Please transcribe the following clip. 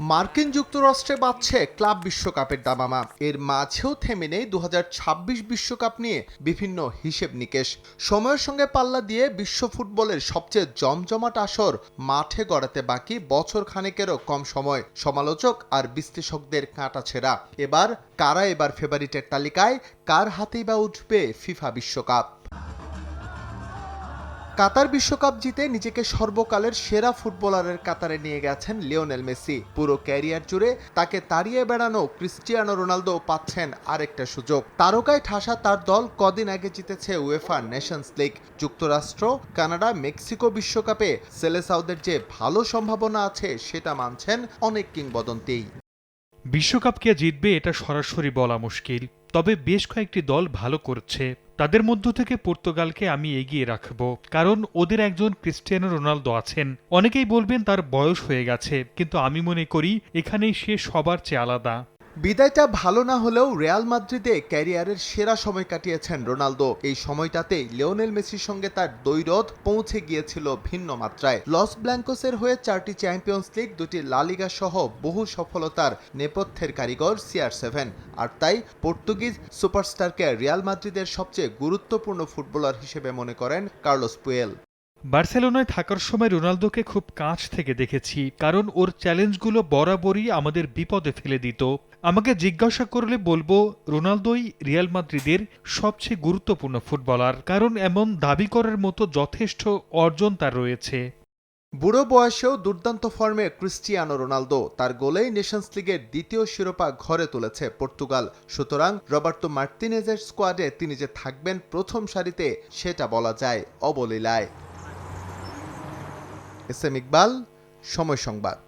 মার্কিন যুক্তরাষ্ট্রে বাড়ছে ক্লাব বিশ্বকাপের দামামা। এর মাঝেও থেমে নেই দু বিশ্বকাপ নিয়ে বিভিন্ন হিসেব নিকেশ। সময়ের সঙ্গে পাল্লা দিয়ে বিশ্ব ফুটবলের সবচেয়ে জমজমাট আসর মাঠে গড়াতে বাকি বছর খানেকেরও কম সময়। সমালোচক আর বিশ্লেষকদের কাঁটা ছেঁড়া। এবার কারা এবার ফেভারিটের তালিকায়? কার হাতেই বা উঠবে ফিফা বিশ্বকাপ? কাতার বিশ্বকাপ জিতে নিজেকে সর্বকালের সেরা ফুটবলারের কাতারে নিয়ে গেছেন লিওনেল মেসি। পুরো ক্যারিয়ার জুড়ে তাকে তাড়িয়ে বেড়ানো ক্রিস্টিয়ানো রোনালদো পাচ্ছেন আরেকটা সুযোগ। তারকায় ঠাসা তার দল কদিন আগে জিতেছে উয়েফা নেশনস লিগ। যুক্তরাষ্ট্র, কানাডা, মেক্সিকো বিশ্বকাপে সেলেসাউদের যে ভালো সম্ভাবনা আছে সেটা মানছেন অনেক কিংবদন্তি। বিশ্বকাপ কে জিতবে এটা সরাসরি বলা মুশকিল। তবে বেশ কয়েকটি দল ভালো করছে। তাদের মধ্য থেকে পর্তুগালকে আমি এগিয়ে রাখব, কারণ ওদের একজন ক্রিস্টিয়ানো রোনালদো আছেন। অনেকেই বলবেন তার বয়স হয়ে গেছে, কিন্তু আমি মনে করি এখানেই সে সবার চেয়ে আলাদা। বিদায়টা ভালো না হলেও রিয়াল মাদ্রিদে ক্যারিয়ারের সেরা সময় কাটিয়েছেন রোনালদো। এই সময়টাতে লিওনেল মেসির সঙ্গে তার দৈরথ পৌঁছে গিয়েছিল ভিন্ন মাত্রায়। লস ব্ল্যাঙ্কোসের হয়ে চারটি চ্যাম্পিয়ন্স লিগ, দুটি লালিগা সহ বহু সফলতার নেপথ্যের কারিগর সিআর সেভেন। আর তাই পর্তুগিজ সুপারস্টারকে রিয়াল মাদ্রিদের সবচেয়ে গুরুত্বপূর্ণ ফুটবলার হিসেবে মনে করেন কার্লোস পুয়েল। বার্সেলোনায় থাকার সময় রোনালদোকে খুব কাছ থেকে দেখেছি, কারণ ওর চ্যালেঞ্জগুলো বরাবরই আমাদের বিপদে ফেলে দিত। আমাকে জিজ্ঞাসা করলে বলব, রোনালদোই রিয়াল মাদ্রিদের সবচেয়ে গুরুত্বপূর্ণ ফুটবলার, কারণ এমন দাবি করার মতো যথেষ্ট অর্জন তার রয়েছে। বুড়ো বয়সেও দুর্দান্ত ফর্মে ক্রিস্টিয়ানো রোনালদো, তার গোলেই নেশনস লিগের দ্বিতীয় শিরোপা ঘরে তুলেছে পর্তুগাল। সুতরাং রবার্তো মার্তিনেজের স্কোয়াডে তিনি যে থাকবেন প্রথম সারিতে, সেটা বলা যায় অবলীলায়। এস এম ইকবাল সময় সংবাদ।